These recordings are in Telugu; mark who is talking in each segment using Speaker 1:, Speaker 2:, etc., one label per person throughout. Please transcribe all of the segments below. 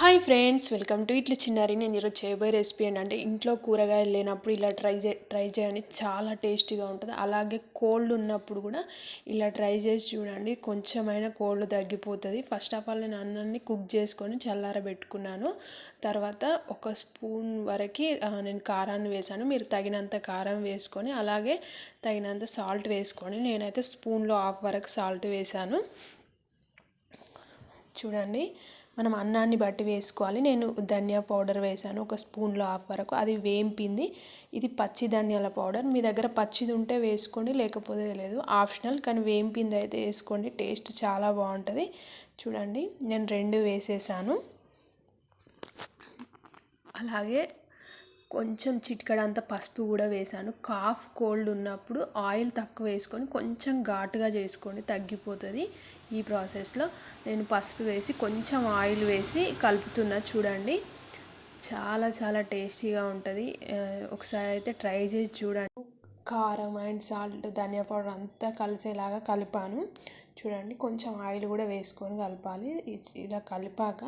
Speaker 1: హాయ్ ఫ్రెండ్స్ వెల్కమ్ టు ఇట్లా చిన్నారి. నేను ఈరోజు చేయబోయే రెసిపీ అంటే ఇంట్లో కూరగాయలు లేనప్పుడు ఇలా ట్రై చే ట్రై చేయండి. చాలా టేస్టీగా ఉంటుంది. అలాగే కోల్డ్ ఉన్నప్పుడు కూడా ఇలా ట్రై చేసి చూడండి. కొంచెమైనా కోల్డ్ తగ్గిపోతుంది. ఫస్ట్ ఆఫ్ ఆల్ నేను అన్నాన్ని కుక్ చేసుకొని చల్లారబెట్టుకున్నాను. తర్వాత ఒక స్పూన్ వరకు నేను కారాన్ని వేసాను. మీరు తగినంత కారం వేసుకొని అలాగే తగినంత సాల్ట్ వేసుకొని నేనైతే స్పూన్లో హాఫ్ వరకు సాల్ట్ వేసాను. చూడండి. మనం అన్నాన్ని బట్టి వేసుకోవాలి. నేను ధనియా పౌడర్ వేసాను. ఒక స్పూన్లో హాఫ్ వరకు. అది వేంపింది. ఇది పచ్చి ధనియాల పౌడర్. మీ దగ్గర పచ్చిది ఉంటే వేసుకోండి. లేకపోతే లేదు ఆప్షనల్. కానీ వేంపింది అయితే వేసుకోండి. టేస్ట్ చాలా బాగుంటుంది. చూడండి. నేను రెండు వేసేసాను. అలాగే కొంచెం చిటికడంత పసుపు కూడా వేసాను కాఫ్ కోల్డ్ ఉన్నప్పుడు ఆయిల్ తక్కువ వేసుకొని కొంచెం ఘాటుగా చేసుకోండి తగ్గిపోతుంది ఈ ప్రాసెస్లో నేను పసుపు వేసి కొంచెం ఆయిల్ వేసి కలుపుతున్నా చూడండి. చాలా చాలా టేస్టీగా ఉంటుంది. ఒకసారి అయితే ట్రై చేసి చూడండి. కారం అండ్ సాల్ట్ ధనియా పౌడర్ అంతా కలిసేలాగా కలిపాను. చూడండి కొంచెం ఆయిల్ కూడా వేసుకొని కలపాలి. ఇలా కలిపాక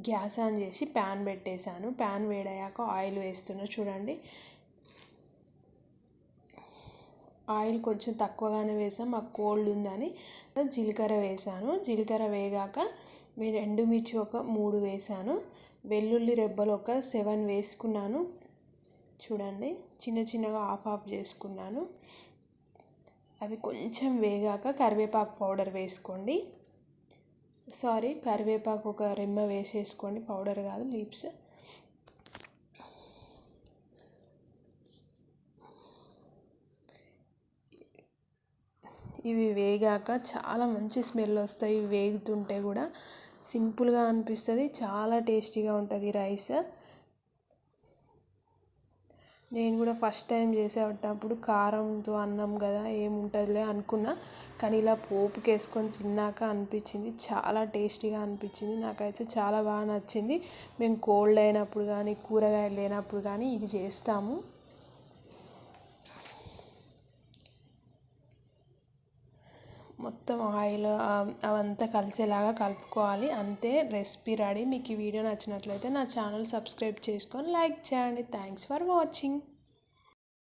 Speaker 1: గ్యాస్ ఆన్ చేసి ప్యాన్ పెట్టేశాను. ప్యాన్ వేడయ్యాక ఆయిల్ వేస్తున్నా. చూడండి ఆయిల్ కొంచెం తక్కువగానే వేసాం. మాకు కోల్డ్ ఉందని జీలకర్ర వేసాను. జీలకర్ర వేగాక నేను ఎండుమిర్చి ఒక మూడు వేసాను. వెల్లుల్లి రెబ్బలు ఒక సెవెన్ వేసుకున్నాను. చూడండి చిన్న చిన్నగా ఆఫ్ ఆఫ్ చేసుకున్నాను. అవి కొంచెం వేగాక కరివేపాకు పౌడర్ వేసుకోండి. సారీ కరివేపాకు ఒక రెమ్మ వేసేసుకోండి పౌడర్ కాదు లీప్స్ ఇవి వేగాక చాలా మంచి స్మెల్ వస్తాయి వేగుతుంటే కూడా. సింపుల్గా అనిపిస్తుంది చాలా టేస్టీగా ఉంటుంది రైస్. నేను కూడా ఫస్ట్ టైం చేసేటప్పుడు కారంతో అన్నం కదా ఏముంటుందిలే అనుకున్నా. కానీ ఇలా పోపుకి వేసుకొని తిన్నాక అనిపించింది. చాలా టేస్టీగా అనిపించింది. నాకైతే చాలా బాగా నచ్చింది. మేము కోల్డ్ అయినప్పుడు కానీ కూరగాయలు లేనప్పుడు కానీ ఇది చేస్తాము. మొత్తం ఆయిల్ అవంతా కలిసేలాగా కలుపుకోవాలి. అంతే రెసిపీ రెడీ. మీకు ఈ వీడియో నచ్చినట్లయితే నా ఛానల్ సబ్స్క్రైబ్ చేసుకొని లైక్ చేయండి. Thanks for watching.